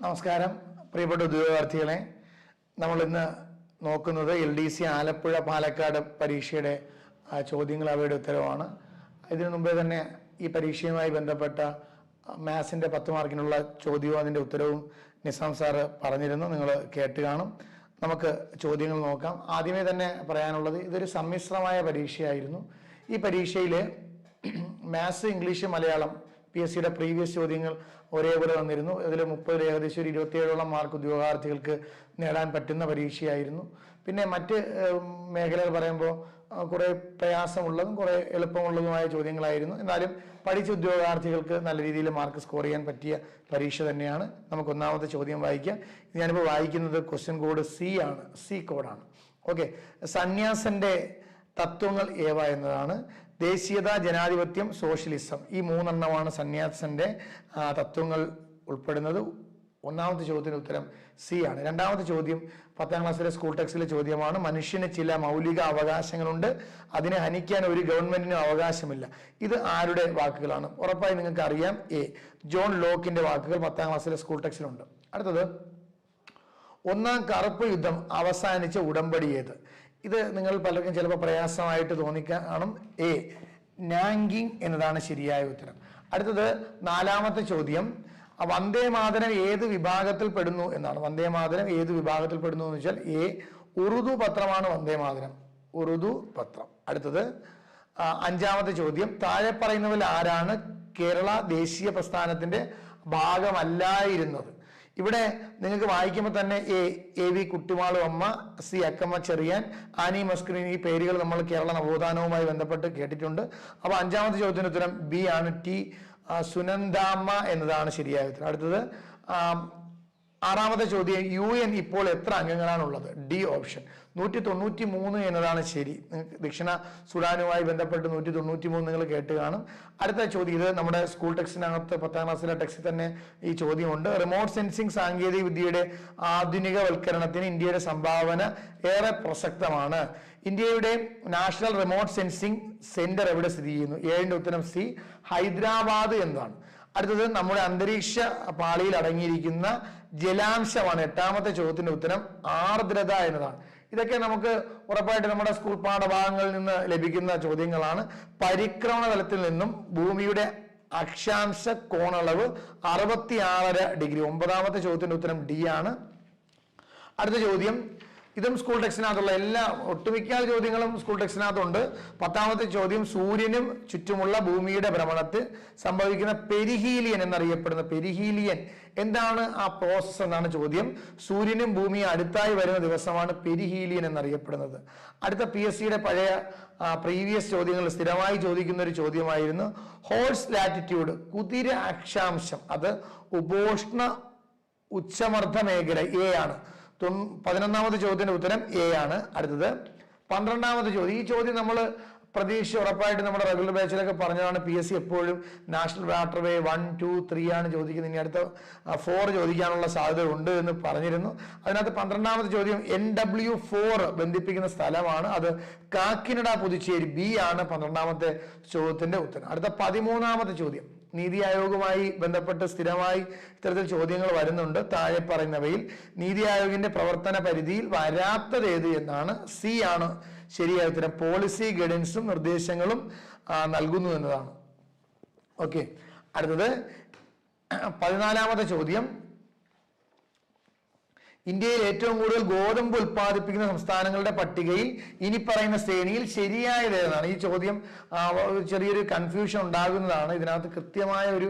നമസ്കാരം പ്രിയപ്പെട്ട ഉദ്യോഗാർത്ഥികളെ. നമ്മൾ ഇന്ന് നോക്കുന്നത് L D C Alappuzha Palakkad പരീക്ഷയുടെ ചോദ്യങ്ങൾ അവയുടെ ഉത്തരവാണ്. ഇതിനു മുമ്പേ തന്നെ ഈ പരീക്ഷയുമായി ബന്ധപ്പെട്ട മാത്സിന്റെ പത്ത് മാർക്കിനുള്ള ചോദ്യവും അതിന്റെ ഉത്തരവും നിസാം സാറ് പറഞ്ഞിരുന്നു. നിങ്ങൾ കേട്ട് കാണും. നമുക്ക് ചോദ്യങ്ങൾ നോക്കാം. ആദ്യമേ തന്നെ പറയാനുള്ളത് ഇതൊരു സമ്മിശ്രമായ പരീക്ഷയായിരുന്നു. ഈ പരീക്ഷയിൽ maths English Malayalam P S സിയുടെ പ്രീവിയസ് ചോദ്യങ്ങൾ ഒരേപോലെ വന്നിരുന്നു. അതിൽ മുപ്പതിൽ ഏകദേശം ഒരു ഇരുപത്തിയേഴോളം മാർക്ക് ഉദ്യോഗാർത്ഥികൾക്ക് നേടാൻ പറ്റുന്ന പരീക്ഷയായിരുന്നു. പിന്നെ മറ്റ് മേഖലകൾ പറയുമ്പോൾ കുറേ പ്രയാസമുള്ളതും കുറേ എളുപ്പമുള്ളതുമായ ചോദ്യങ്ങളായിരുന്നു. എന്നാലും പഠിച്ച ഉദ്യോഗാർത്ഥികൾക്ക് നല്ല രീതിയിൽ മാർക്ക് സ്കോർ ചെയ്യാൻ പറ്റിയ പരീക്ഷ തന്നെയാണ്. നമുക്ക് ഒന്നാമത്തെ ചോദ്യം വായിക്കാം. ഞാനിപ്പോൾ വായിക്കുന്നത് ക്വസ്റ്റ്യൻ കോഡ് സി ആണ്. സി കോഡാണ് ഓക്കെ സന്യാസന്റെ തത്വങ്ങൾ ഏവ എന്നതാണ്? ദേശീയത ജനാധിപത്യം സോഷ്യലിസം. ഈ മൂന്നെണ്ണമാണ് സന്യാസന്റെ തത്വങ്ങൾ ഉൾപ്പെടുന്നത്. ഒന്നാമത്തെ ചോദ്യത്തിന് ഉത്തരം സി ആണ്. രണ്ടാമത്തെ ചോദ്യം പത്താം ക്ലാസ്സിലെ സ്കൂൾ ടെക്സ്റ്റിലെ ചോദ്യമാണ്. മനുഷ്യന് ചില മൗലിക അവകാശങ്ങളുണ്ട്. അതിനെ ഹനിക്കാൻ ഒരു ഗവൺമെന്റിനും അവകാശമില്ല. ഇത് ആരുടെ വാക്കുകളാണ്? ഉറപ്പായി നിങ്ങൾക്ക് അറിയാം എ. ജോൺ ലോക്കിന്റെ വാക്കുകൾ പത്താം ക്ലാസ്സിലെ സ്കൂൾ ടെക്സ്റ്റിലുണ്ട് അടുത്തത് ഒന്നാം കറുപ്പ് യുദ്ധം അവസാനിച്ച ഉടമ്പടി ഏത്? ഇത് നിങ്ങൾ പലർക്കും ചിലപ്പോൾ പ്രയാസമായിട്ട് തോന്നിക്കാണും. എ നാങ്കിങ് എന്നതാണ് ശരിയായ ഉത്തരം. അടുത്തത് നാലാമത്തെ ചോദ്യം. വന്ദേ മാതരം ഏത് വിഭാഗത്തിൽ പെടുന്നു എന്നാണ്. വന്ദേ മാതരം ഏത് വിഭാഗത്തിൽ പെടുന്നു എന്ന് വെച്ചാൽ എ ഉറുദു പത്രമാണ് വന്ദേ മാതരം. ഉറുദു പത്രം. അടുത്തത് അഞ്ചാമത്തെ ചോദ്യം. താഴെ പറയുന്നവരിൽ ആരാണ് കേരള ദേശീയ പ്രസ്ഥാനത്തിന്റെ ഭാഗമല്ലായിരുന്നത്? ഇവിടെ നിങ്ങൾക്ക് വായിക്കുമ്പോൾ തന്നെ A A V Kuttimalu Amma C Akkamma Cherian Annie Mascarene ഈ പേരുകൾ നമ്മൾ കേരള നവോത്ഥാനവുമായി ബന്ധപ്പെട്ട് കേട്ടിട്ടുണ്ട്. അപ്പോൾ അഞ്ചാമത്തെ ചോദ്യത്തിന് ഉത്തരം ബി ആണ് ടി സുനന്ദാമ്മ എന്നതാണ് ശരിയായ ഉത്തരം. അടുത്തത് ആറാമത്തെ ചോദ്യം യു എൻ ഇപ്പോൾ എത്ര അംഗങ്ങളാണുള്ളത്? ഡി ഓപ്ഷൻ നൂറ്റി തൊണ്ണൂറ്റി മൂന്ന് എന്നതാണ് ശരി. നിങ്ങൾക്ക് ദക്ഷിണ സുഡാനുമായി ബന്ധപ്പെട്ട് നൂറ്റി തൊണ്ണൂറ്റി മൂന്ന് നിങ്ങൾ കേട്ട് കാണും. അടുത്ത ചോദ്യം ഇത് നമ്മുടെ സ്കൂൾ ടെക്സ്റ്റിനകത്ത് പത്താം ക്ലാസ്സിലെ ടെക്സ്റ്റിൽ തന്നെ ഈ ചോദ്യമുണ്ട്. റിമോട്ട് സെൻസിംഗ് സാങ്കേതിക വിദ്യയുടെ ആധുനികവൽക്കരണത്തിന് ഇന്ത്യയുടെ സംഭാവന ഏറെ പ്രസക്തമാണ്. ഇന്ത്യയുടെ നാഷണൽ റിമോട്ട് സെൻസിംഗ് സെന്റർ എവിടെ സ്ഥിതി ചെയ്യുന്നു? ഏഴിന്റെ ഉത്തരം സി ഹൈദരാബാദ് എന്നതാണ് അടുത്തത് നമ്മുടെ അന്തരീക്ഷ പാളിയിൽ അടങ്ങിയിരിക്കുന്ന ജലാംശമാണ് എട്ടാമത്തെ ചോദ്യത്തിന്റെ ഉത്തരം ആർദ്രത എന്നതാണ്. ഇതൊക്കെ നമുക്ക് ഉറപ്പായിട്ട് നമ്മുടെ സ്കൂൾ പാഠഭാഗങ്ങളിൽ നിന്ന് ലഭിക്കുന്ന ചോദ്യങ്ങളാണ്. പരിക്രമണ തലത്തിൽ നിന്നും ഭൂമിയുടെ അക്ഷാംശ കോണളവ് അറുപത്തി ആറര ഡിഗ്രി. ഒമ്പതാമത്തെ ചോദ്യത്തിന്റെ ഉത്തരം ഡി ആണ്. അടുത്ത ചോദ്യം ഇതും സ്കൂൾ ടെക്സ്റ്റിനകത്തുള്ള എല്ലാ ഒട്ടുമിക്ക ചോദ്യങ്ങളും സ്കൂൾ ടെക്സ്റ്റിനകത്തുണ്ട് പത്താമത്തെ ചോദ്യം സൂര്യനും ചുറ്റുമുള്ള ഭൂമിയുടെ ഭ്രമണത്തിൽ സംഭവിക്കുന്ന പെരിഹീലിയൻ എന്നറിയപ്പെടുന്ന പെരിഹീലിയൻ എന്താണ് ആ പ്രോസസ് എന്നാണ് ചോദ്യം. സൂര്യനും ഭൂമിയും അടുത്തായി വരുന്ന ദിവസമാണ് പെരിഹീലിയൻ എന്നറിയപ്പെടുന്നത്. അടുത്ത പി എസ് സിയുടെ പഴയ പ്രീവിയസ് ചോദ്യങ്ങൾ സ്ഥിരമായി ചോദിക്കുന്ന ഒരു ചോദ്യമായിരുന്നു. ഹോൾസ് ലാറ്റിറ്റ്യൂഡ് കുതിര അക്ഷാംശം അത് ഉപോഷ്ണ ഉച്ചമർദ്ദ മേഖല എ ആണ്. പതിനൊന്നാമത്തെ ചോദ്യത്തിന്റെ ഉത്തരം എ ആണ്. അടുത്തത് പന്ത്രണ്ടാമത് ചോദ്യം. ഈ ചോദ്യം നമ്മൾ പ്രതീക്ഷ ഉറപ്പായിട്ട് നമ്മുടെ റെഗുലർ ബാച്ചിലൊക്കെ പറഞ്ഞതാണ്. പി എസ് സി എപ്പോഴും national waterway one two three ആണ് ചോദിക്കുന്നത്. ഇനി അടുത്ത ഫോർ ചോദിക്കാനുള്ള സാധ്യത ഉണ്ട് എന്ന് പറഞ്ഞിരുന്നു. അതിനകത്ത് പന്ത്രണ്ടാമത്തെ ചോദ്യം എൻ ഡബ്ല്യു ഫോർ ബന്ധിപ്പിക്കുന്ന സ്ഥലമാണ്. അത് കാക്കിനട പുതുച്ചേരി ബി ആണ് പന്ത്രണ്ടാമത്തെ ചോദ്യത്തിന്റെ ഉത്തരം. അടുത്ത പതിമൂന്നാമത്തെ ചോദ്യം. നീതി ആയോഗുമായി ബന്ധപ്പെട്ട് സ്ഥിരമായി ഇത്തരത്തിൽ ചോദ്യങ്ങൾ വരുന്നുണ്ട്. താഴെ പറയുന്നവയിൽ നീതി ആയോഗിന്റെ പ്രവർത്തന പരിധിയിൽ വരാത്തത് ഏത് എന്നാണ് സി ആണ് ശരിയായ ഉത്തരം. പോളിസി ഗൈഡൻസും നിർദ്ദേശങ്ങളും നൽകുന്നു എന്നതാണ്. ഓക്കെ അടുത്തത് പതിനാലാമത്തെ ചോദ്യം. ഇന്ത്യയിൽ ഏറ്റവും കൂടുതൽ ഗോതമ്പ് ഉൽപ്പാദിപ്പിക്കുന്ന സംസ്ഥാനങ്ങളുടെ പട്ടികയിൽ ഇനി പറയുന്ന ശ്രേണിയിൽ ശരിയായത് ഏതാണ് ഈ ചോദ്യം ചെറിയൊരു കൺഫ്യൂഷൻ ഉണ്ടാകുന്നതാണ്. ഇതിനകത്ത് കൃത്യമായ ഒരു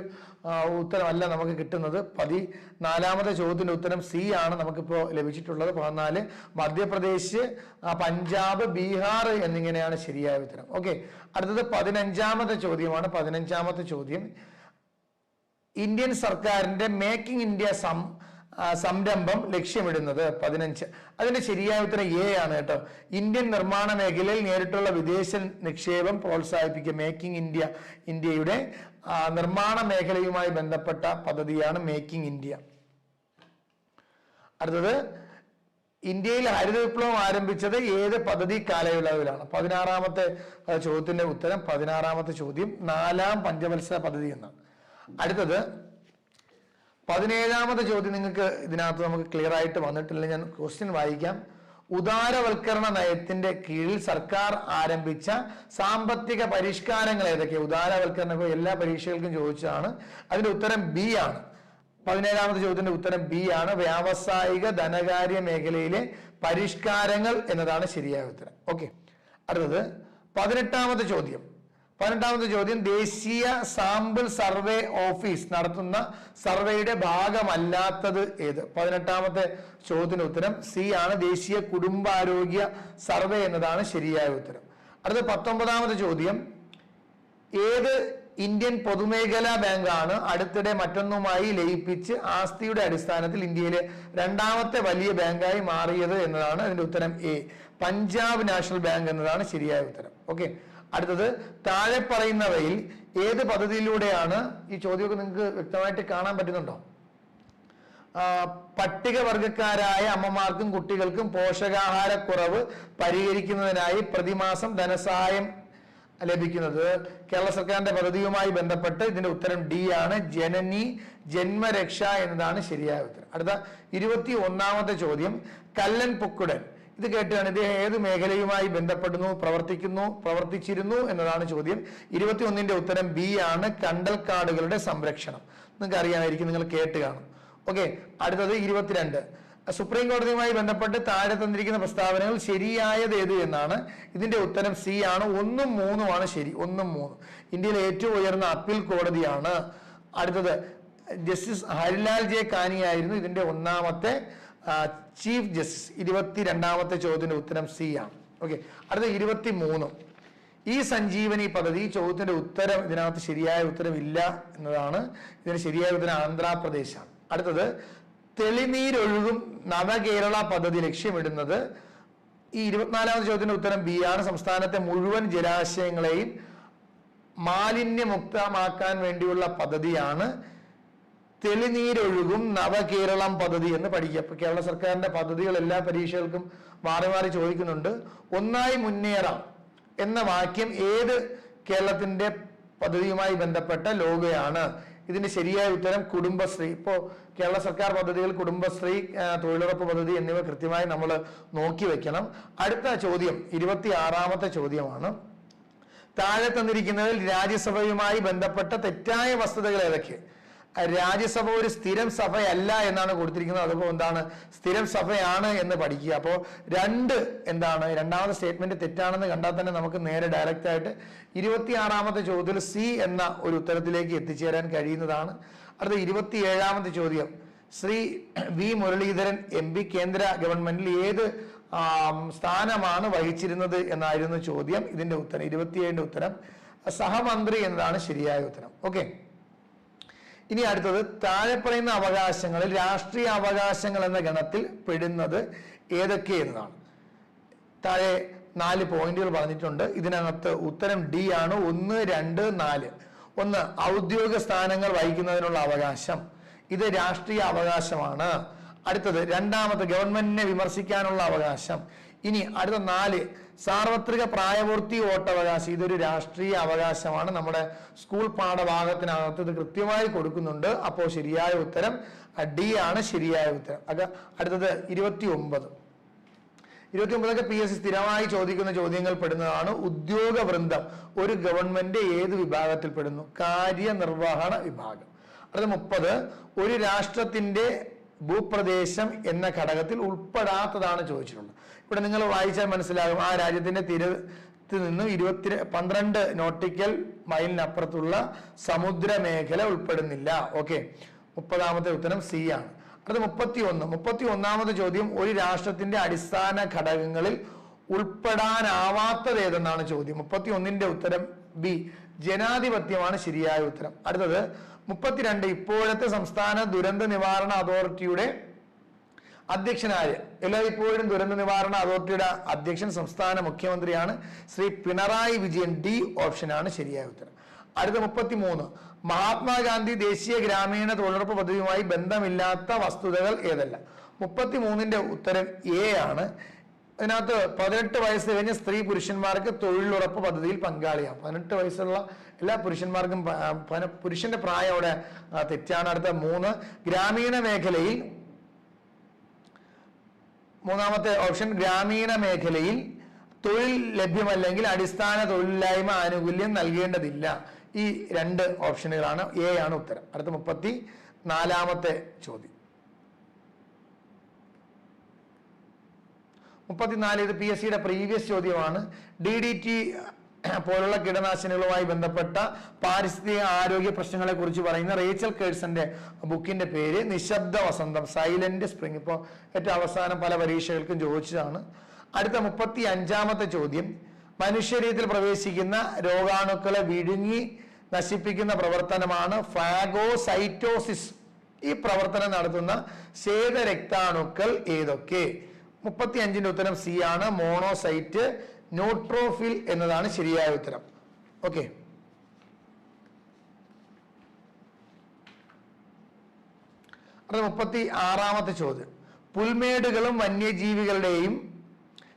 ഉത്തരമല്ല നമുക്ക് കിട്ടുന്നത്. പതി നാലാമത്തെ ചോദ്യത്തിന്റെ ഉത്തരം സി ആണ് നമുക്കിപ്പോൾ ലഭിച്ചിട്ടുള്ളത്. പതിനാല് മധ്യപ്രദേശ് പഞ്ചാബ് ബീഹാർ എന്നിങ്ങനെയാണ് ശരിയായ ഉത്തരം. ഓക്കെ അടുത്തത് പതിനഞ്ചാമത്തെ ചോദ്യമാണ്. പതിനഞ്ചാമത്തെ ചോദ്യം. ഇന്ത്യൻ സർക്കാരിന്റെ മേക്കിംഗ് ഇന്ത്യ സം സംരംഭം ലക്ഷ്യമിടുന്നത് പതിനഞ്ച്. അതിന്റെ ശരിയായ ഉത്തരം എ ആണ് കേട്ടോ. ഇന്ത്യൻ നിർമ്മാണ മേഖലയിൽ നേരിട്ടുള്ള വിദേശ നിക്ഷേപം പ്രോത്സാഹിപ്പിക്കുക മേക്കിംഗ് ഇന്ത്യ ഇന്ത്യയുടെ നിർമ്മാണ മേഖലയുമായി ബന്ധപ്പെട്ട പദ്ധതിയാണ് മേക്കിംഗ് ഇന്ത്യ അടുത്തത് ഇന്ത്യയിൽ ഹരിത വിപ്ലവം ആരംഭിച്ചത് ഏത് പദ്ധതി കാലയളവിലാണ്? പതിനാറാമത്തെ ചോദ്യത്തിന്റെ ഉത്തരം പതിനാറാമത്തെ ചോദ്യം നാലാം പഞ്ചവത്സര പദ്ധതി എന്നാണ്. അടുത്തത് പതിനേഴാമത്തെ ചോദ്യം നിങ്ങൾക്ക് ഇതിനകത്ത് നമുക്ക് ക്ലിയർ ആയിട്ട് വന്നിട്ടില്ല. ഞാൻ ക്വസ്റ്റ്യൻ വായിക്കാം. ഉദാരവൽക്കരണ നയത്തിന്റെ കീഴിൽ സർക്കാർ ആരംഭിച്ച സാമ്പത്തിക പരിഷ്കാരങ്ങൾ ഏതൊക്കെ ഉദാരവൽക്കരണ എല്ലാ പരീക്ഷകൾക്കും ചോദിച്ചതാണ്. അതിന്റെ ഉത്തരം ബി ആണ്. പതിനേഴാമത്തെ ചോദ്യത്തിന്റെ ഉത്തരം ബി ആണ്. വ്യാവസായിക ധനകാര്യ മേഖലയിലെ പരിഷ്കാരങ്ങൾ എന്നതാണ് ശരിയായ ഉത്തരം. ഓക്കെ അടുത്തത് പതിനെട്ടാമത്തെ ചോദ്യം. പതിനെട്ടാമത്തെ ചോദ്യം ദേശീയ സാമ്പിൾ സർവേ ഓഫീസ് നടത്തുന്ന സർവേയുടെ ഭാഗമല്ലാത്തത് ഏത്? പതിനെട്ടാമത്തെ ചോദ്യത്തിന് ഉത്തരം സി ആണ് ദേശീയ കുടുംബാരോഗ്യ സർവേ എന്നതാണ് ശരിയായ ഉത്തരം. അടുത്ത പത്തൊമ്പതാമത്തെ ചോദ്യം ഏത് ഇന്ത്യൻ പൊതുമേഖലാ ബാങ്കാണ് അടുത്തിടെ മറ്റൊന്നുമായി ലയിപ്പിച്ച് ആസ്തിയുടെ അടിസ്ഥാനത്തിൽ ഇന്ത്യയിലെ രണ്ടാമത്തെ വലിയ ബാങ്കായി മാറിയത് എന്നതാണ് അതിന്റെ ഉത്തരം എ. പഞ്ചാബ് നാഷണൽ ബാങ്ക് എന്നതാണ് ശരിയായ ഉത്തരം. ഓക്കെ. അടുത്തത് താഴെ പറയുന്നവയിൽ ഏത് പദ്ധതിയിലൂടെയാണ് ഈ ചോദ്യമൊക്കെ നിങ്ങൾക്ക് വ്യക്തമായിട്ട് കാണാൻ പറ്റുന്നുണ്ടോ? പട്ടികവർഗക്കാരായ അമ്മമാർക്കും കുട്ടികൾക്കും പോഷകാഹാരക്കുറവ് പരിഹരിക്കുന്നതിനായി പ്രതിമാസം ധനസഹായം ലഭിക്കുന്നത് കേരള സർക്കാരിന്റെ പദ്ധതിയുമായി ബന്ധപ്പെട്ട് ഇതിന്റെ ഉത്തരം ഡി ആണ്. ജനനി ജന്മരക്ഷ എന്നതാണ് ശരിയായ ഉത്തരം. അടുത്ത ഇരുപത്തി ഒന്നാമത്തെ ചോദ്യം കല്ലൻ പൊക്കുടൻ ഇത് കേട്ടാണ് ഇത് ഏത് മേഖലയുമായി ബന്ധപ്പെടുന്നു പ്രവർത്തിക്കുന്നു പ്രവർത്തിച്ചിരുന്നു എന്നതാണ് ചോദ്യം. ഇരുപത്തി ഒന്നിന്റെ ഉത്തരം ബി ആണ് കണ്ടൽക്കാടുകളുടെ സംരക്ഷണം. നിങ്ങൾക്ക് അറിയാമായിരിക്കും നിങ്ങൾ കേട്ട് കാണും. ഓക്കെ അടുത്തത് ഇരുപത്തിരണ്ട്. സുപ്രീം കോടതിയുമായി ബന്ധപ്പെട്ട് താഴെ തന്നിരിക്കുന്ന പ്രസ്താവനകൾ ശരിയായത് ഏത് എന്നാണ്. ഇതിന്റെ ഉത്തരം സി ആണ് ഒന്നും മൂന്നും ആണ് ശരി ഒന്നും മൂന്ന്. ഇന്ത്യയിലെ ഏറ്റവും ഉയർന്ന അപ്പീൽ കോടതിയാണ്. അടുത്തത് ജസ്റ്റിസ് ഹരിലാൽ ജെ കാനിയായിരുന്നു ഇതിന്റെ ഒന്നാമത്തെ ചീഫ് ജസ്റ്റിസ് ഇരുപത്തിരണ്ടാമത്തെ ചോദ്യത്തിന്റെ ഉത്തരം സി ആണ്. ഓക്കെ അടുത്ത ഇരുപത്തി മൂന്ന് ഈ സഞ്ജീവനി പദ്ധതി ചോദ്യത്തിന്റെ ഉത്തരം ഇതിനകത്ത് ശരിയായ ഉത്തരം ഇല്ല എന്നതാണ്. ഇതിന് ശരിയായ ഉത്തരം ആന്ധ്രാപ്രദേശാണ്. അടുത്തത് തെളിനീരൊഴുകും നവകേരള പദ്ധതി ലക്ഷ്യമിടുന്നത്. ഈ ഇരുപത്തിനാലാമത് ചോദ്യത്തിന്റെ ഉത്തരം ബി ആണ്. സംസ്ഥാനത്തെ മുഴുവൻ ജലാശയങ്ങളെയും മാലിന്യമുക്തമാക്കാൻ വേണ്ടിയുള്ള പദ്ധതിയാണ്. തെളിനീരൊഴുകും നവകേരളം പദ്ധതി എന്ന് പഠിക്കുക. അപ്പൊ കേരള സർക്കാരിന്റെ പദ്ധതികൾ എല്ലാ പരീക്ഷകൾക്കും മാറി മാറി ചോദിക്കുന്നുണ്ട്. ഒന്നായി മുന്നേറാം എന്ന വാക്യം ഏത് കേരളത്തിന്റെ പദ്ധതിയുമായി ബന്ധപ്പെട്ട ലോഗയാണ് ഇതിന്റെ ശരിയായ ഉത്തരം കുടുംബശ്രീ. ഇപ്പോ കേരള സർക്കാർ പദ്ധതികൾ കുടുംബശ്രീ തൊഴിലുറപ്പ് പദ്ധതി എന്നിവ കൃത്യമായി നമ്മൾ നോക്കി വെക്കണം. അടുത്ത ചോദ്യം ഇരുപത്തി ആറാമത്തെ ചോദ്യമാണ്. താഴെ തന്നിരിക്കുന്നതിൽ രാജ്യസഭയുമായി ബന്ധപ്പെട്ട തെറ്റായ വസ്തുതകൾ ഏതൊക്കെ? രാജ്യസഭ ഒരു സ്ഥിരം സഭയല്ല എന്നാണ് കൊടുത്തിരിക്കുന്നത്. അതുപോലെ എന്താണ്? സ്ഥിരം സഭയാണ് എന്ന് പഠിക്കുക. അപ്പോൾ രണ്ട് എന്താണ്? രണ്ടാമത്തെ സ്റ്റേറ്റ്മെന്റ് തെറ്റാണെന്ന് കണ്ടാൽ തന്നെ നമുക്ക് നേരെ ഡയറക്റ്റ് ആയിട്ട് ഇരുപത്തിയാറാമത്തെ ചോദ്യത്തിൽ സി എന്ന ഒരു ഉത്തരത്തിലേക്ക് എത്തിച്ചേരാൻ കഴിയുന്നതാണ്. അടുത്ത ഇരുപത്തിയേഴാമത്തെ ചോദ്യം. Shri V Muraleedharan M P കേന്ദ്ര ഗവൺമെന്റിൽ ഏത് സ്ഥാനമാണ് വഹിച്ചിരുന്നത് എന്നായിരുന്നു ചോദ്യം. ഇതിന്റെ ഉത്തരം ഇരുപത്തിയേഴിന്റെ ഉത്തരം. സഹമന്ത്രി എന്നതാണ് ശരിയായ ഉത്തരം. ഓക്കെ. ഇനി അടുത്തത് താഴെ പറയുന്ന അവകാശങ്ങളിൽ രാഷ്ട്രീയ അവകാശങ്ങൾ എന്ന ഗണത്തിൽ പെടുന്നത് ഏതൊക്കെ എന്നതാണ്. താഴെ നാല് പോയിന്റുകൾ പറഞ്ഞിട്ടുണ്ട്. ഇതിനകത്ത് ഉത്തരം ഡി ആണ്. ഒന്ന് രണ്ട് നാല്. ഒന്ന് ഔദ്യോഗിക സ്ഥാനങ്ങൾ വഹിക്കുന്നതിനുള്ള അവകാശം. ഇത് രാഷ്ട്രീയ അവകാശമാണ്. അടുത്തത് രണ്ടാമത്തെ ഗവൺമെന്റിനെ വിമർശിക്കാനുള്ള അവകാശം. ഇനി അടുത്ത നാല് സാർവത്രിക പ്രായപൂർത്തി വോട്ടവകാശം. ഇതൊരു രാഷ്ട്രീയ അവകാശമാണ്. നമ്മുടെ സ്കൂൾ പാഠഭാഗത്തിനകത്ത് ഇത് കൃത്യമായി കൊടുക്കുന്നുണ്ട്. അപ്പോൾ ശരിയായ ഉത്തരം ഡി ആണ് ശരിയായ ഉത്തരം. അത് അടുത്തത് ഇരുപത്തി ഒമ്പത് ഇരുപത്തി ഒമ്പതൊക്കെ പി എസ് സി സ്ഥിരമായി ചോദിക്കുന്ന ചോദ്യങ്ങൾ പെടുന്നതാണ്. ഉദ്യോഗ വൃന്ദം ഒരു ഗവൺമെന്റ് ഏത് വിഭാഗത്തിൽ പെടുന്നു? കാര്യനിർവഹണ വിഭാഗം. അടുത്ത മുപ്പത് ഒരു രാഷ്ട്രത്തിന്റെ ഭൂപ്രദേശം എന്ന ഘടകത്തിൽ ഉൾപ്പെടാത്തതാണ് ചോദിച്ചിട്ടുള്ളത്. ഇവിടെ നിങ്ങൾ വായിച്ചാൽ മനസ്സിലാകും. ആ രാജ്യത്തിന്റെ തീരത്ത് നിന്നും ഇരുപത്തി പന്ത്രണ്ട് നോട്ടിക്കൽ മൈലിനപ്പുറത്തുള്ള സമുദ്ര മേഖല ഉൾപ്പെടുന്നില്ല. ഓക്കെ. മുപ്പതാമത്തെ ഉത്തരം സി ആണ്. അടുത്ത മുപ്പത്തി ഒന്ന് മുപ്പത്തി ഒന്നാമത് ചോദ്യം ഒരു രാഷ്ട്രത്തിന്റെ അടിസ്ഥാന ഘടകങ്ങളിൽ ഉൾപ്പെടാനാവാത്തത് ഏതെന്നാണ് ചോദ്യം. മുപ്പത്തി ഒന്നിന്റെ ഉത്തരം ബി. ജനാധിപത്യമാണ് ശരിയായ ഉത്തരം. അടുത്തത് മുപ്പത്തിരണ്ട്. ഇപ്പോഴത്തെ സംസ്ഥാന ദുരന്ത നിവാരണ അതോറിറ്റിയുടെ അധ്യക്ഷനായ എല്ലായ്പ്പോഴും ദുരന്ത നിവാരണ അതോറിറ്റിയുടെ അധ്യക്ഷൻ സംസ്ഥാന മുഖ്യമന്ത്രിയാണ് ശ്രീ പിണറായി വിജയൻ. ഡി ഓപ്ഷനാണ് ശരിയായ ഉത്തരം. അടുത്ത മുപ്പത്തി മൂന്ന് മഹാത്മാഗാന്ധി ദേശീയ ഗ്രാമീണ തൊഴിലുറപ്പ് പദ്ധതിയുമായി ബന്ധമില്ലാത്ത വസ്തുതകൾ ഏതല്ല? മുപ്പത്തി മൂന്നിന്റെ ഉത്തരം എ ആണ്. അതിനകത്ത് പതിനെട്ട് വയസ്സ് കഴിഞ്ഞ സ്ത്രീ പുരുഷന്മാർക്ക് തൊഴിലുറപ്പ് പദ്ധതിയിൽ പങ്കാളിയാവും. പതിനെട്ട് വയസ്സുള്ള എല്ലാ പുരുഷന്മാർക്കും പുരുഷന്റെ പ്രായം അവിടെ തെറ്റാണ്. അടുത്ത മൂന്ന് ഗ്രാമീണ മേഖലയിൽ മൂന്നാമത്തെ ഓപ്ഷൻ ഗ്രാമീണ മേഖലയിൽ തൊഴിൽ ലഭ്യമല്ലെങ്കിൽ അടിസ്ഥാന തൊഴിലില്ലായ്മ ആനുകൂല്യം നൽകേണ്ടതില്ല. ഈ രണ്ട് ഓപ്ഷനുകളാണ് എ ആണ് ഉത്തരം. അടുത്ത മുപ്പത്തി നാലാമത്തെ ചോദ്യം. മുപ്പത്തിനാല് ഇത് പി എസ് സിയുടെ പ്രീവിയസ് ചോദ്യമാണ്. ഡി ഡി ടി പോലുള്ള കീടനാശിനികളുമായി ബന്ധപ്പെട്ട പാരിസ്ഥിതിക ആരോഗ്യ പ്രശ്നങ്ങളെ കുറിച്ച് പറയുന്ന റേച്ചൽ കേഴ്സന്റെ ബുക്കിന്റെ പേര് നിശബ്ദ വസന്തം സൈലന്റ് സ്പ്രിംഗ്. ഇപ്പോൾ ഏറ്റവും അവസാനം പല പരീക്ഷകൾക്കും ചോദിച്ചതാണ്. അടുത്ത മുപ്പത്തി അഞ്ചാമത്തെ ചോദ്യം. മനുഷ്യരീതിയിൽ പ്രവേശിക്കുന്ന രോഗാണുക്കളെ വിഴുങ്ങി നശിപ്പിക്കുന്ന പ്രവർത്തനമാണ് ഫാഗോസൈറ്റോസിസ് ഈ പ്രവർത്തനം നടത്തുന്ന ശ്വേതരക്താണുക്കൾ ഏതൊക്കെ? മുപ്പത്തി അഞ്ചിന്റെ ഉത്തരം സി ആണ്. മോണോസൈറ്റ് ന്യൂട്രോഫിൽ എന്നതാണ് ശരിയായ ഉത്തരം. ഓക്കെ അടുത്ത മുപ്പത്തി ആറാമത്തെ ചോദ്യം. പുൽമേടുകളും വന്യജീവികളുടെയും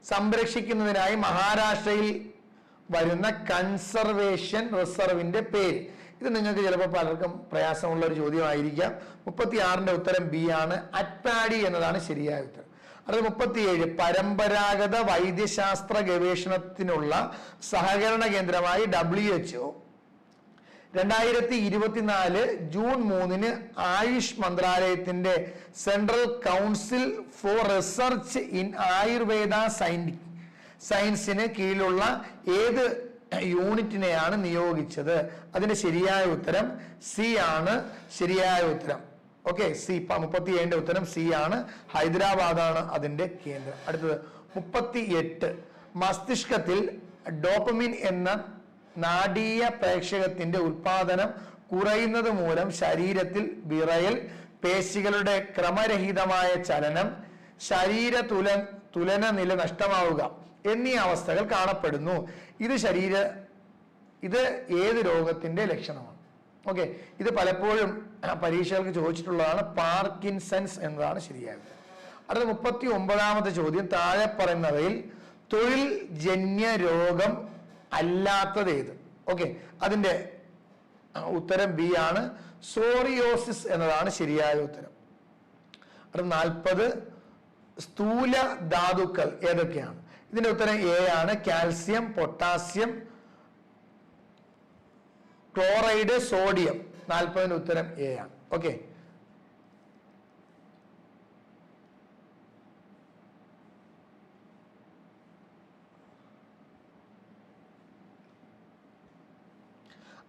സംരക്ഷിക്കുന്നതിനായി മഹാരാഷ്ട്രയിൽ വരുന്ന കൺസർവേഷൻ റിസർവിന്റെ പേര്. ഇത് നിങ്ങൾക്ക് ചിലപ്പോൾ പലർക്കും പ്രയാസമുള്ള ഒരു ചോദ്യമായിരിക്കാം. മുപ്പത്തി ആറിന്റെ ഉത്തരം ബി ആണ്. അറ്റ്പാഡി എന്നതാണ് ശരിയായ ഉത്തരം. അടുത്ത മുപ്പത്തിയേഴ് പരമ്പരാഗത വൈദ്യശാസ്ത്ര ഗവേഷണത്തിനുള്ള സഹകരണ കേന്ദ്രമായി ഡബ്ല്യു എച്ച് രണ്ടായിരത്തി ഇരുപത്തിനാല് ജൂൺ മൂന്നിന് ആയുഷ് മന്ത്രാലയത്തിന്റെ central council for research in Ayurveda സയന്റി സയൻസിന് കീഴിലുള്ള ഏത് യൂണിറ്റിനെയാണ് നിയോഗിച്ചത്? അതിന്റെ ശരിയായ ഉത്തരം സി ആണ്. ശരിയായ ഉത്തരം. ഓക്കെ സി മുപ്പത്തി ഏഴിന്റെ ഉത്തരം സി ആണ്. ഹൈദരാബാദാണ് അതിന്റെ കേന്ദ്രം. അടുത്തത് മുപ്പത്തി എട്ട് മസ്തിഷ്കത്തിൽ ഡോപ്പമിൻ എന്ന നാടീയ പ്രേക്ഷകത്തിന്റെ ഉൽപാദനം കുറയുന്നത് മൂലം ശരീരത്തിൽ വിറയൽ പേശികളുടെ ക്രമരഹിതമായ ചലനം ശരീര തുല തുലന നില നഷ്ടമാവുക എന്നീ അവസ്ഥകൾ കാണപ്പെടുന്നു. ഇത് ശരീര ഇത് ഏത് രോഗത്തിന്റെ ലക്ഷണമാണ്? ഓക്കെ ഇത് പലപ്പോഴും പരീക്ഷകൾക്ക് ചോദിച്ചിട്ടുള്ളതാണ് പാർക്കിൻസൺസ് എന്നതാണ് ശരിയായത്. അടുത്ത മുപ്പത്തി ഒമ്പതാമത്തെ ചോദ്യം താഴെ പറയുന്നവയിൽ തൊഴിൽ ജന്യ രോഗം അല്ലാത്തത് ഏത് ഓക്കെ അതിന്റെ ഉത്തരം ബി ആണ്. സോറിയോസിസ് എന്നതാണ് ശരിയായ ഉത്തരം. അടുത്ത നാൽപ്പത് സ്ഥൂല ധാതുക്കൾ ഏതൊക്കെയാണ്? ഇതിന്റെ ഉത്തരം എ ആണ് കാൽസ്യം പൊട്ടാസ്യം ക്ലോറൈഡ് സോഡിയം. നാൽപ്പതിന് ഉത്തരം എ ആണ്. ഓക്കെ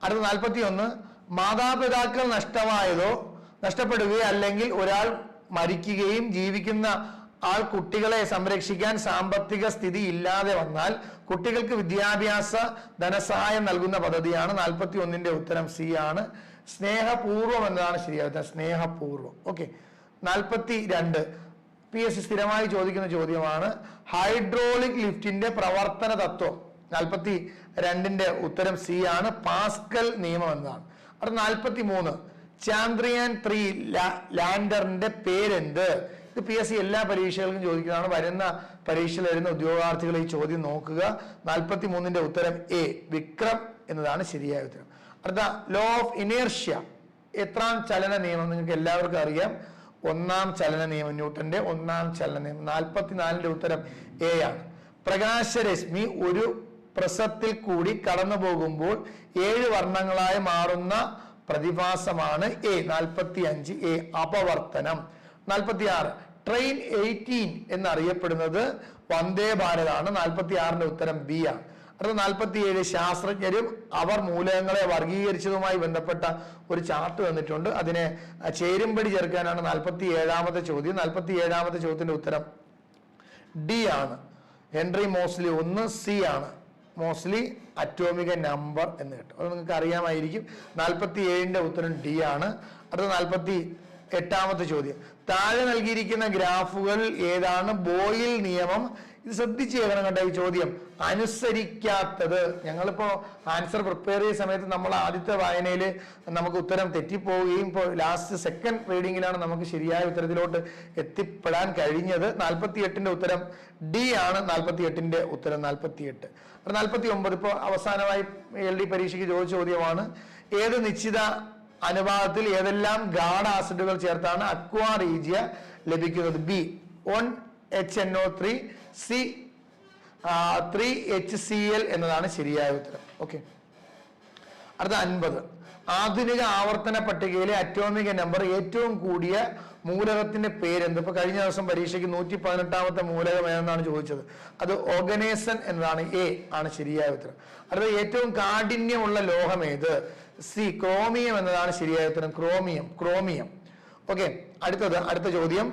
അടുത്ത നാൽപ്പത്തി ഒന്ന് മാതാപിതാക്കൾ നഷ്ടമായതോ നഷ്ടപ്പെടുകയോ അല്ലെങ്കിൽ ഒരാൾ മരിക്കുകയും ജീവിക്കുന്ന ആൾ കുട്ടികളെ സംരക്ഷിക്കാൻ സാമ്പത്തിക സ്ഥിതി ഇല്ലാതെ വന്നാൽ കുട്ടികൾക്ക് വിദ്യാഭ്യാസ ധനസഹായം നൽകുന്ന പദ്ധതിയാണ് നാൽപ്പത്തി ഒന്നിന്റെ ഉത്തരം സി ആണ്. സ്നേഹപൂർവം എന്നതാണ് ശരിയായ സ്നേഹപൂർവം ഓക്കെ. നാൽപ്പത്തി രണ്ട് പി എസ് സി സ്ഥിരമായി ചോദിക്കുന്ന ചോദ്യമാണ്. ഹൈഡ്രോളിക് ലിഫ്റ്റിന്റെ പ്രവർത്തന തത്വം. നാൽപ്പത്തി രണ്ടിന്റെ ഉത്തരം സി ആണ്. പാസ്കൽ നിയമം എന്നതാണ് അടുത്ത നാൽപ്പത്തി മൂന്ന് ചാന്ദ്രിയാൻ ത്രീ ലാൻഡറിന്റെ പേരെന്ത്? ഇത് പി എസ് സി എല്ലാ പരീക്ഷകൾക്കും ചോദിക്കുന്നതാണ്. വരുന്ന പരീക്ഷയിൽ വരുന്ന ഉദ്യോഗാർത്ഥികൾ ഈ ചോദ്യം നോക്കുക. നാൽപ്പത്തി മൂന്നിന്റെ ഉത്തരം എ വിക്രം എന്നതാണ് ശരിയായ ഉത്തരം. അടുത്ത ലോ ഓഫ് ഇനേർഷ്യ എത്രാം ചലന നിയമം നിങ്ങൾക്ക് എല്ലാവർക്കും അറിയാം. ഒന്നാം ചലന നിയമം ന്യൂട്ടന്റെ ഒന്നാം ചലന നിയമം. നാൽപ്പത്തിനാലിന്റെ ഉത്തരം എ ആണ്. പ്രകാശരശ്മി ഒരു പ്രസത്തിൽ കൂടി കടന്നു പോകുമ്പോൾ ഏഴ് വർണങ്ങളായി മാറുന്ന പ്രതിഭാസമാണ് എ നാൽപ്പത്തി അഞ്ച് എ അപവർത്തനം. നാൽപ്പത്തി ആറ് ട്രെയിൻ എയ്റ്റീൻ എന്നറിയപ്പെടുന്നത് വന്ദേ ഭാരതാണ്. നാൽപ്പത്തി ആറിന്റെ ഉത്തരം ബി ആണ്. അടുത്ത നാൽപ്പത്തി ഏഴ് ശാസ്ത്രജ്ഞരും അവർ മൂലകങ്ങളെ വർഗീകരിച്ചതുമായി ബന്ധപ്പെട്ട ഒരു ചാർട്ട് തന്നിട്ടുണ്ട് അതിനെ ചേരുംപടി ചേർക്കാനാണ് നാൽപ്പത്തി ഏഴാമത്തെ ചോദ്യം. നാൽപ്പത്തി ഏഴാമത്തെ ചോദ്യത്തിന്റെ ഉത്തരം ഡി ആണ്. ഹെൻറി മോസ്ലി ഒന്ന് സി ആണ്. മോസ്ലി അറ്റോമിക നമ്പർ എന്ന് കേട്ടോ. അത് നിങ്ങൾക്ക് അറിയാമായിരിക്കും നാൽപ്പത്തി ഏഴിന്റെ ഉത്തരം ഡി ആണ്. അടുത്ത നാൽപ്പത്തി എട്ടാമത്തെ ചോദ്യം. താഴെ നൽകിയിരിക്കുന്ന ഗ്രാഫുകൾ ഏതാണ്? ബോയിൽ നിയമം. ഇത് ശ്രദ്ധിച്ച് കേൾക്കണം കണ്ട ഈ ചോദ്യം. അനുസരിക്കാത്തത്. ഞങ്ങളിപ്പോ ആൻസർ പ്രിപ്പയർ ചെയ്യുന്ന സമയത്ത് നമ്മൾ ആദ്യത്തെ വായനയിൽ നമുക്ക് ഉത്തരം തെറ്റിപ്പോവുകയും ഇപ്പോൾ ലാസ്റ്റ് സെക്കൻഡ് റീഡിങ്ങിലാണ് നമുക്ക് ശരിയായ ഉത്തരത്തിലോട്ട് എത്തിപ്പെടാൻ കഴിഞ്ഞത്. നാൽപ്പത്തി എട്ടിന്റെ ഉത്തരം ഡി ആണ്. നാൽപ്പത്തി എട്ടിന്റെ ഉത്തരം നാൽപ്പത്തി എട്ട് നാൽപ്പത്തി ഒമ്പത് ഇപ്പോൾ അവസാനമായി എൽ ഡി പരീക്ഷയ്ക്ക് ചോദിച്ച ചോദ്യമാണ്. ഏത് നിശ്ചിത അനുപാതത്തിൽ ഏതെല്ലാം ഗാഢ ആസിഡുകൾ ചേർത്താണ് അക്വാ റീജിയ ലഭിക്കുന്നത്? B one H N O three C three H C L എന്നതാണ് ശരിയായ ഉത്തരം. ഓക്കെ അടുത്ത അൻപത്. ആധുനിക ആവർത്തന പട്ടികയിലെ അറ്റോമിക നമ്പർ ഏറ്റവും കൂടിയ മൂലകത്തിന്റെ പേരെന്ത്? ഇപ്പൊ കഴിഞ്ഞ ദിവസം പരീക്ഷയ്ക്ക് നൂറ്റി പതിനെട്ടാമത്തെ മൂലകം ഏതെന്നാണ് ചോദിച്ചത്. അത് ഓർഗനൈസൺ എന്നതാണ്. എ ആണ് ശരിയായ ഉത്തരം. അടുത്ത ഏറ്റവും കാഠിന്യമുള്ള ലോഹം ഏത്? സി ക്രോമിയം എന്നതാണ് ശരിയായ ഉത്തരം. Chromium chromium. ഓക്കെ അടുത്തത് അടുത്ത ചോദ്യം.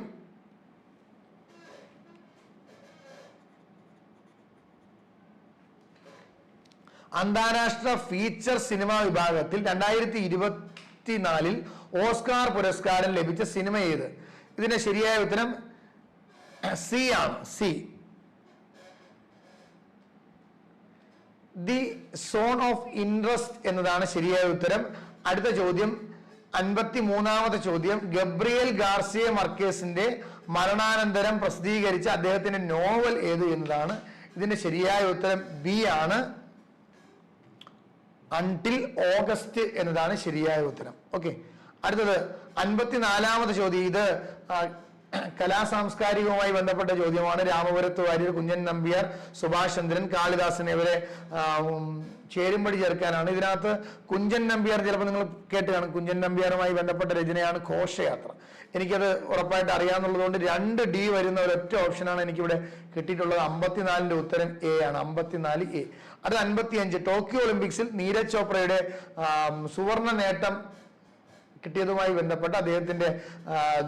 അന്താരാഷ്ട്ര ഫീച്ചർ സിനിമ വിഭാഗത്തിൽ രണ്ടായിരത്തി ഇരുപത്തിനാലിൽ ഓസ്കാർ പുരസ്കാരം ലഭിച്ച സിനിമ ഏത്? ഇതിന്റെ ശരിയായ ഉത്തരം സി ആണ് C. The zone of interest എന്നതാണ് ശരിയായ ഉത്തരം. അടുത്ത ചോദ്യം അൻപത്തി മൂന്നാമത്തെ ചോദ്യം. ഗബ്രിയൽ ഗാർസിയ മർക്കേസിന്റെ മരണാനന്തരം പ്രസിദ്ധീകരിച്ച അദ്ദേഹത്തിന്റെ നോവൽ ഏത് എന്നതാണ്. ഇതിന്റെ ശരിയായ ഉത്തരം ബി ആണ്. അൺടിൽ ഓഗസ്റ്റ് എന്നതാണ് ശരിയായ ഉത്തരം. ഓക്കെ അടുത്തത് അൻപത്തിനാലാമത് ചോദ്യം ഇത്. കലാസാംസ്കാരികവുമായി ബന്ധപ്പെട്ട ചോദ്യമാണ്. രാമപുരത്ത് വാര്യർ കുഞ്ഞൻ നമ്പ്യാർ സുഭാഷ് ചന്ദ്രൻ കാളിദാസൻ ഇവരെ ചേരുംപടി ചേർക്കാനാണ്. ഇതിനകത്ത് കുഞ്ചൻ നമ്പ്യാർ ചിലപ്പോൾ നിങ്ങൾ കേട്ട് കാണും. കുഞ്ചൻ നമ്പ്യാറുമായി ബന്ധപ്പെട്ട രചനയാണ് ഘോഷയാത്ര. എനിക്കത് ഉറപ്പായിട്ട് അറിയാമെന്നുള്ളതുകൊണ്ട് രണ്ട് ഡി വരുന്ന ഒരൊറ്റ ഓപ്ഷനാണ് എനിക്കിവിടെ കിട്ടിയിട്ടുള്ളത്. അമ്പത്തിനാലിന്റെ ഉത്തരം എ ആണ്. അമ്പത്തിനാല് എ. അത് അൻപത്തി അഞ്ച് ടോക്കിയോ ഒളിമ്പിക്സിൽ നീരജ് ചോപ്രയുടെ സുവർണ നേട്ടം കിട്ടിയതുമായി ബന്ധപ്പെട്ട് അദ്ദേഹത്തിന്റെ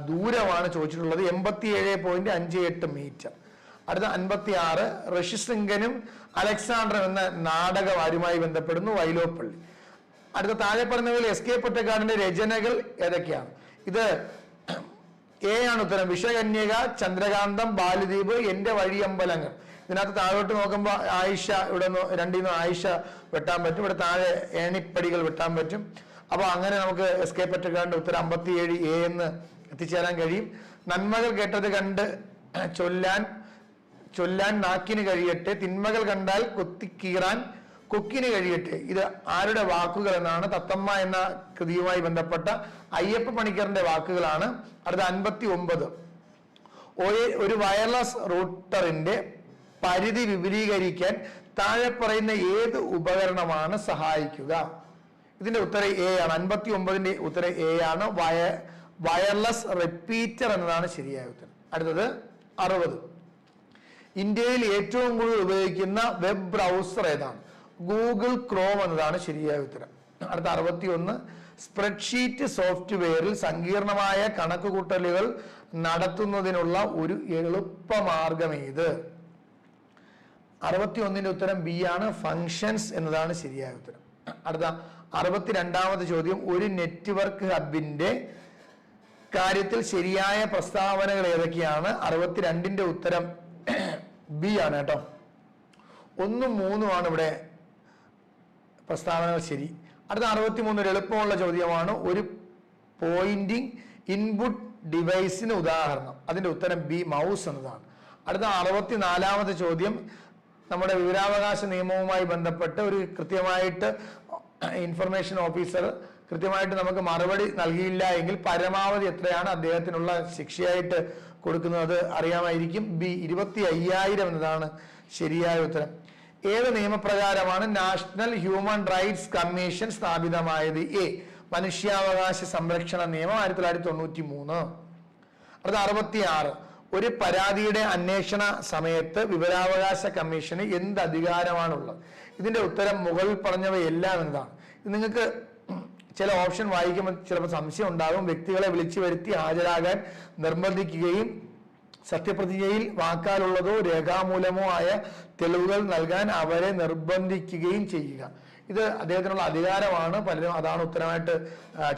ദൂരമാണ് ചോദിച്ചിട്ടുള്ളത്. എൺപത്തിയേഴ് പോയിന്റ് അഞ്ച് എട്ട് മീറ്റർ അടുത്ത അൻപത്തി ആറ് റഷിസിംഗനും അലക്സാണ്ടറും എന്ന നാടകവാരുമായി ബന്ധപ്പെടുന്നു വൈലോപ്പള്ളി. അടുത്ത താഴെ പറഞ്ഞവയിൽ എസ് കെ പൊറ്റക്കാടിന്റെ രചനകൾ ഏതൊക്കെയാണ്? ഇത് എ ആണ് ഉത്തരം. വിഷകന്യക ചന്ദ്രകാന്തം ബാലദ്വീപ് എന്റെ വഴിയമ്പലങ്ങൾ. ഇതിനകത്ത് താഴോട്ട് നോക്കുമ്പോൾ ആയിഷ ഇവിടെ നിന്ന് രണ്ടിൽ നിന്ന് ആയിഷ വെട്ടാൻ പറ്റും. ഇവിടെ താഴെ ഏണിപ്പടികൾ വെട്ടാൻ പറ്റും. അപ്പൊ അങ്ങനെ നമുക്ക് എസ് കെ പറ്റക്കാണ്ട് ഉത്തരം അമ്പത്തിയേഴ് എ എന്ന് എത്തിച്ചേരാൻ കഴിയും. നന്മകൾ കേട്ടത് കണ്ട് ചൊല്ലാൻ ചൊല്ലാൻ നാക്കിന് കഴിയട്ടെ. തിന്മകൾ കണ്ടാൽ കൊത്തി കീറാൻ കൊക്കിന് കഴിയട്ടെ. ഇത് ആരുടെ വാക്കുകൾ എന്നാണ് തത്തമ്മ എന്ന കൃതിയുമായി ബന്ധപ്പെട്ട അയ്യപ്പ പണിക്കറിന്റെ വാക്കുകളാണ്. അടുത്ത അൻപത്തി ഒമ്പത് ഒരു വയർലെസ് റൂട്ടറിന്റെ പരിധി വിപുലീകരിക്കാൻ താഴെ പറയുന്ന ഏത് ഉപകരണമാണ് സഹായിക്കുക? ഇതിന്റെ ഉത്തരം എ ആണ്. അൻപത്തി ഒമ്പതിന്റെ ഉത്തരം എ ആണ്. വയ വയർലെസ് റിപ്പീറ്റർ എന്നതാണ് ശരിയായ ഉത്തരം. അടുത്തത് അറുപത്. ഇന്ത്യയിൽ ഏറ്റവും കൂടുതൽ ഉപയോഗിക്കുന്ന വെബ് ബ്രൗസർ ഏതാണ്? ഗൂഗിൾ ക്രോം എന്നതാണ് ശരിയായ ഉത്തരം. അടുത്ത അറുപത്തി ഒന്ന് സ്പ്രെഡ്ഷീറ്റ് സോഫ്റ്റ്വെയറിൽ സങ്കീർണമായ കണക്കുകൂട്ടലുകൾ നടത്തുന്നതിനുള്ള ഒരു എളുപ്പമാർഗം ഏത്? അറുപത്തി ഒന്നിന്റെ ഉത്തരം ബി ആണ്. ഫങ്ഷൻസ് എന്നതാണ് ശരിയായ ഉത്തരം. അടുത്ത അറുപത്തിരണ്ടാമത് ചോദ്യം ഒരു നെറ്റ്വർക്ക് ഹബിന്റെ കാര്യത്തിൽ ശരിയായ പ്രസ്താവനകൾ ഏതൊക്കെയാണ്? അറുപത്തിരണ്ടിന്റെ ഉത്തരം ബി ആണ് കേട്ടോ. ഒന്നും മൂന്നുമാണ് ഇവിടെ പ്രസ്താവനകൾ ശരി. അടുത്ത അറുപത്തി മൂന്ന് ഒരു എളുപ്പമുള്ള ചോദ്യമാണ് ഒരു പോയിന്റിംഗ് ഇൻപുട്ട് ഡിവൈസിന് ഉദാഹരണം. അതിന്റെ ഉത്തരം ബി മൗസ് എന്നതാണ്. അടുത്ത അറുപത്തിനാലാമത്തെ ചോദ്യം നമ്മുടെ വിവരാവകാശ നിയമവുമായി ബന്ധപ്പെട്ട് ഒരു കൃത്യമായിട്ട് ഇൻഫർമേഷൻ ഓഫീസർ കൃത്യമായിട്ട് നമുക്ക് മറുപടി നൽകിയില്ല എങ്കിൽ പരമാവധി എത്രയാണ് അദ്ദേഹത്തിനുള്ള ശിക്ഷയായിട്ട് കൊടുക്കുന്നത് അറിയാമായിരിക്കും. ബി ഇരുപത്തി അയ്യായിരം എന്നതാണ് ശരിയായ ഉത്തരം. ഏത് നിയമപ്രകാരമാണ് നാഷണൽ ഹ്യൂമൻ റൈറ്റ്സ് കമ്മീഷൻ സ്ഥാപിതമായത്? എ മനുഷ്യാവകാശ സംരക്ഷണ നിയമം ആയിരത്തി തൊള്ളായിരത്തി തൊണ്ണൂറ്റി മൂന്ന് അടുത്ത അറുപത്തി ആറ് ഒരു പരാതിയുടെ അന്വേഷണ സമയത്ത് വിവരാവകാശ കമ്മീഷന് എന്ത് അധികാരമാണുള്ളത്? ഇതിന്റെ ഉത്തരം മുകളിൽ പറഞ്ഞവയെല്ലാം എന്താണ് ഇത് നിങ്ങൾക്ക് ചില ഓപ്ഷൻ വായിക്കുമ്പോൾ ചിലപ്പോൾ സംശയം ഉണ്ടാകും. വ്യക്തികളെ വിളിച്ചു വരുത്തി ഹാജരാകാൻ നിർബന്ധിക്കുകയും സത്യപ്രതിജ്ഞയിൽ വാക്കാലുള്ളതോ രേഖാമൂലമോ ആയ തെളിവുകൾ നൽകാൻ അവരെ നിർബന്ധിക്കുകയും ചെയ്യുക. ഇത് അദ്ദേഹത്തിനുള്ള അധികാരമാണ്. പലരും അതാണ് ഉത്തരമായിട്ട്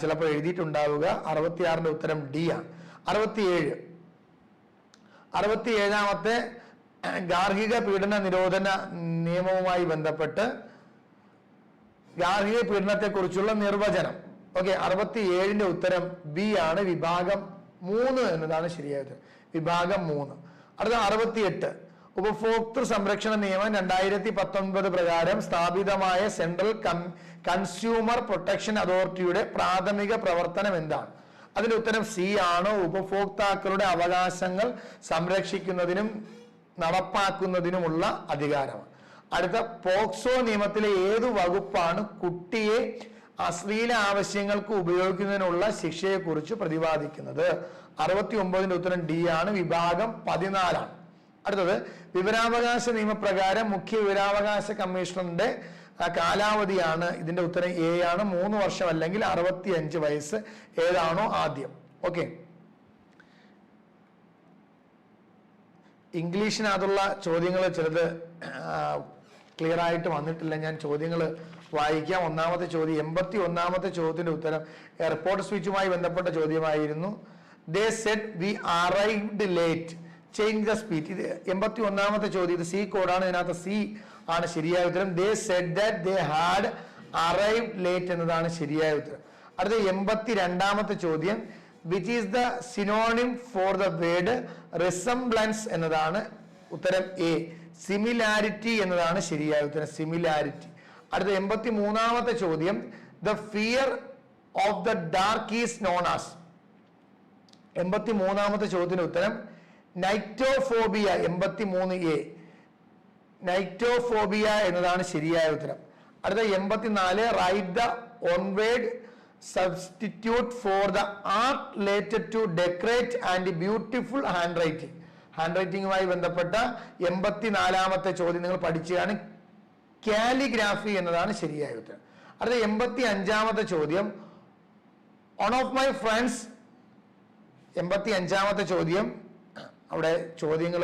ചിലപ്പോൾ എഴുതിയിട്ടുണ്ടാവുക. അറുപത്തിയാറിന്റെ ഉത്തരം ഡി ആണ്. അറുപത്തിയേഴ്. അറുപത്തിയേഴാമത്തെ ഗാർഹിക പീഡന നിരോധന നിയമവുമായി ബന്ധപ്പെട്ട് ഗാർഹിക പീഡനത്തെ കുറിച്ചുള്ള നിർവചനം. ഓക്കെ അറുപത്തി ഏഴിന്റെ ഉത്തരം ബി ആണ്. വിഭാഗം മൂന്ന് എന്നതാണ് ശരിയായ ഉത്തരം. വിഭാഗം മൂന്ന്. അടുത്ത അറുപത്തിയെട്ട്. ഉപഭോക്തൃ സംരക്ഷണ നിയമം രണ്ടായിരത്തി പത്തൊൻപത് പ്രകാരം സ്ഥാപിതമായ സെൻട്രൽ കൺസ്യൂമർ പ്രൊട്ടക്ഷൻ അതോറിറ്റിയുടെ പ്രാഥമിക പ്രവർത്തനം എന്താണ്? അതിന്റെ ഉത്തരം സി ആണ്. ഉപഭോക്താക്കളുടെ അവകാശങ്ങൾ സംരക്ഷിക്കുന്നതിനും നടപ്പാക്കുന്നതിനുമുള്ള അധികാരമാണ്. അടുത്ത പോക്സോ നിയമത്തിലെ ഏതു വകുപ്പാണ് കുട്ടിയെ അശ്ലീല ആവശ്യങ്ങൾക്ക് ഉപയോഗിക്കുന്നതിനുള്ള ശിക്ഷയെക്കുറിച്ച് പ്രതിപാദിക്കുന്നത്? അറുപത്തി ഒമ്പതിന്റെ ഉത്തരം ഡി ആണ് വിഭാഗം പതിനാലാണ്. അടുത്തത് വിവരാവകാശ നിയമപ്രകാരം മുഖ്യ വിവരാവകാശ കമ്മീഷണറിന്റെ കാലാവധിയാണ്. ഇതിന്റെ ഉത്തരം എ ആണ് മൂന്ന് വർഷം അല്ലെങ്കിൽ അറുപത്തി അഞ്ച് വയസ്സ് ഏതാണോ ആദ്യം. ഓക്കെ. ഇംഗ്ലീഷിനകത്തുള്ള ചോദ്യങ്ങൾ ചിലത് ക്ലിയർ ആയിട്ട് വന്നിട്ടില്ല. ഞാൻ ചോദ്യങ്ങൾ വായിക്കാം. ഒന്നാമത്തെ ചോദ്യം എൺപത്തി ഒന്നാമത്തെ ചോദ്യത്തിന്റെ ഉത്തരം എയർപോർട്ട് സ്വിച്ചുമായി ബന്ധപ്പെട്ട ചോദ്യമായിരുന്നു. They said we arrived late change the speed ഇത് എൺപത്തി ഒന്നാമത്തെ ചോദ്യം ഇത് സി കോഡാണ് ഇതിനകത്ത് സി ആണ് ശരിയായ ഉത്തരം. They said that they had arrive late എന്നതാണ് ശരിയായ ഉത്തരം. അടുത്ത എൺപത്തി രണ്ടാമത്തെ ചോദ്യം which is the synonym for the word resemblance എന്നതാണ് ഉത്തരം എ സിമിലാരിറ്റി എന്നതാണ് ശരിയായ ഉത്തരം. സിമിലാരിറ്റി അടുത്ത എൺപത്തി മൂന്നാമത്തെ ചോദ്യം. The fear of the dark is known as എൺപത്തി മൂന്നാമത്തെ ചോദ്യത്തിന് ഉത്തരം. നൈറ്റോഫോബിയ എൺപത്തി മൂന്ന് എ നൈറ്റോഫോബിയ എന്നതാണ് ശരിയായ ഉത്തരം. അടുത്ത എൺപത്തിനാല് write the one word substitute for the art related to decorate and beautiful handwriting hand റൈറ്റിംഗുമായി ബന്ധപ്പെട്ട എൺപത്തിനാലാമത്തെ ചോദ്യം നിങ്ങൾ പഠിച്ചതാണ്. കാലിഗ്രാഫി എന്നതാണ് ശരിയായ ഉത്തരം. അടുത്ത എൺപത്തി അഞ്ചാമത്തെ ചോദ്യം. വൺ ഓഫ് മൈ ഫ്രണ്ട്സ് എൺപത്തി അഞ്ചാമത്തെ ചോദ്യം. അവിടെ ചോദ്യങ്ങൾ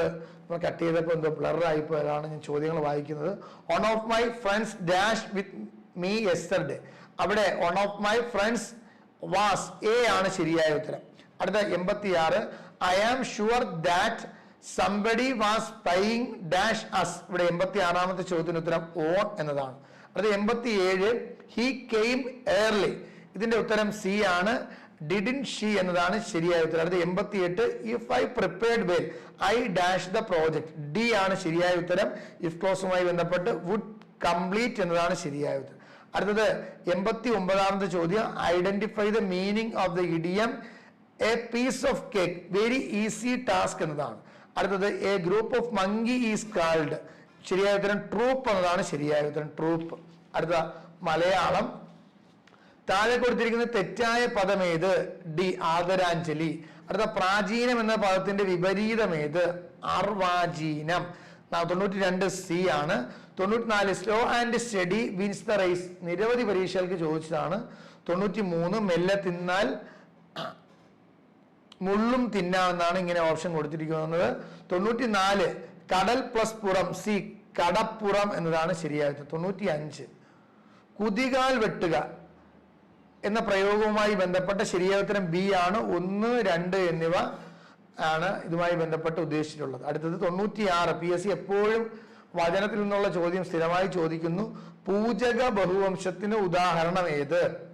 കട്ട് ചെയ്തപ്പോൾ എന്തോ ബ്ലറായി പോയതാണ് ഞാൻ ചോദ്യങ്ങൾ വായിക്കുന്നത്. One of my friends dash with me yesterday അവിടെ one of my friends was A ആണ് ശരിയായ ഉത്തരം. അടുത്ത എൺപത്തി ആറ് I am sure that somebody was paying dash us ഇവിടെ എൺപത്തി ആറാമത്തെ ചോദ്യത്തിന് ഉത്തരം ഓൺ എന്നതാണ്. അടുത്ത എൺപത്തി ഏഴ് ഹി കെയിം എയർലി ഇതിന്റെ ഉത്തരം സി ആണ്. ഡിഡിൻ ഷീ എന്നതാണ് ശരിയായ ഉത്തരം. അടുത്ത എൺപത്തി എട്ട് if I prepared well I dash the project D ആണ് ശരിയായ ഉത്തരം. ഇഫ് ക്ലോസുമായി ബന്ധപ്പെട്ട് വുഡ് കംപ്ലീറ്റ് എന്നതാണ് ശരിയായ ഉത്തരം. അടുത്തത് എൺപത്തി ഒമ്പതാമത്തെ ചോദ്യം. Identify the meaning of the idiom a piece of cake very easy task എന്നതാണ്. അടുത്തത് a group of monkey is called ശരിയായ ഉത്തരം ട്രൂപ്പ് എന്നതാണ്. ശരിയായ ഉത്തരം ട്രൂപ്പ് അടുത്ത മലയാളം. താഴെ കൊടുത്തിരിക്കുന്ന തെറ്റായ പദം ഏത്? ഡി ആദരാഞ്ജലി. അടുത്ത പ്രാചീനം എന്ന പദത്തിന്റെ വിപരീതം ഏത്? അർവാചീനം. തൊണ്ണൂറ്റി രണ്ട് സി ആണ്. തൊണ്ണൂറ്റിനാല് slow and steady wins the race നിരവധി പരീക്ഷകൾക്ക് ചോദിച്ചതാണ്. തൊണ്ണൂറ്റി മൂന്ന് മെല്ലെ തിന്നാൽ മുള്ളും തിന്നാമെന്നാണ് ഇങ്ങനെ ഓപ്ഷൻ കൊടുത്തിരിക്കുന്നത്. തൊണ്ണൂറ്റി നാല് കടൽ പ്ലസ് പുറം സി കടപ്പുറം എന്നതാണ് ശരിയായത്. തൊണ്ണൂറ്റി അഞ്ച് കുതികാൽ വെട്ടുക എന്ന പ്രയോഗവുമായി ബന്ധപ്പെട്ട ശരിയായ ബി ആണ്. ഒന്ന് രണ്ട് എന്നിവ ആണ് ഇതുമായി ബന്ധപ്പെട്ട് ഉദ്ദേശിച്ചിട്ടുള്ളത്. അടുത്തത് തൊണ്ണൂറ്റിയാറ് പി എസ് സി എപ്പോഴും വചനത്തിൽ നിന്നുള്ള ചോദ്യം സ്ഥിരമായി ചോദിക്കുന്നു. പൂജക ബഹുവംശത്തിന് ഉദാഹരണം ഏത്?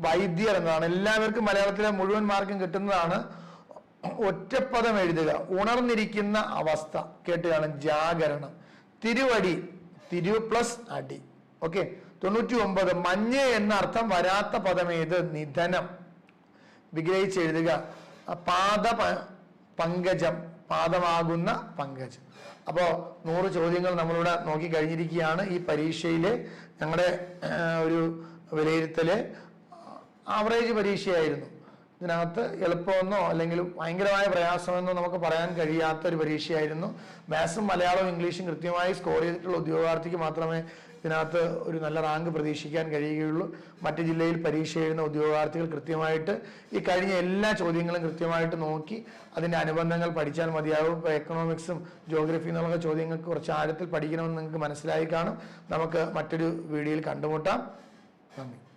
വൈദ്യർ എന്നതാണ്. എല്ലാവർക്കും മലയാളത്തിലെ മുഴുവൻ മാർക്കും കിട്ടുന്നതാണ്. ഒറ്റപ്പദം എഴുതുക. ഉണർന്നിരിക്കുന്ന അവസ്ഥ. കേട്ടുകാണ് ജാഗരണം. തിരുവടി. തിരു പ്ലസ് അടി. ഓക്കെ. തൊണ്ണൂറ്റി ഒമ്പത് മഞ്ഞ് എന്ന അർത്ഥം വരാത്ത പദം ഏത്? നിധനം. വിഗ്രഹിച്ചെഴുതുക പാദ പങ്കജം. പാദമാകുന്ന പങ്കജം. അപ്പോൾ നൂറ് ചോദ്യങ്ങൾ നമ്മളിവിടെ നോക്കി കഴിഞ്ഞിരിക്കുകയാണ്. ഈ പരീക്ഷയിൽ ഞങ്ങളുടെ ഒരു വിലയിരുത്തൽ ആവറേജ് പരീക്ഷയായിരുന്നു. ഇതിനകത്ത് എളുപ്പമെന്നോ അല്ലെങ്കിൽ ഭയങ്കരമായ പ്രയാസമെന്നോ നമുക്ക് പറയാൻ കഴിയാത്ത ഒരു പരീക്ഷയായിരുന്നു മാത്സും മലയാളവും ഇംഗ്ലീഷും കൃത്യമായി സ്കോർ ചെയ്തിട്ടുള്ള ഉദ്യോഗാർത്ഥിക്ക് മാത്രമേ ഇതിനകത്ത് ഒരു നല്ല റാങ്ക് പ്രതീക്ഷിക്കാൻ കഴിയുകയുള്ളൂ. മറ്റ് ജില്ലയിൽ പരീക്ഷ എഴുതുന്ന ഉദ്യോഗാർത്ഥികൾ കൃത്യമായിട്ട് ഈ കഴിഞ്ഞ എല്ലാ ചോദ്യങ്ങളും കൃത്യമായിട്ട് നോക്കി അതിന്റെ അനുബന്ധങ്ങൾ പഠിച്ചാൽ മതിയാവും. ഇപ്പോൾ എക്കണോമിക്സും ജോഗ്രഫി എന്നുള്ള ചോദ്യങ്ങൾക്ക് കുറച്ച് ആഴത്തിൽ പഠിക്കണമെന്ന് നിങ്ങൾക്ക് മനസ്സിലായി കാണും. നമുക്ക് മറ്റൊരു വീഡിയോയിൽ കണ്ടുമുട്ടാം. നന്ദി.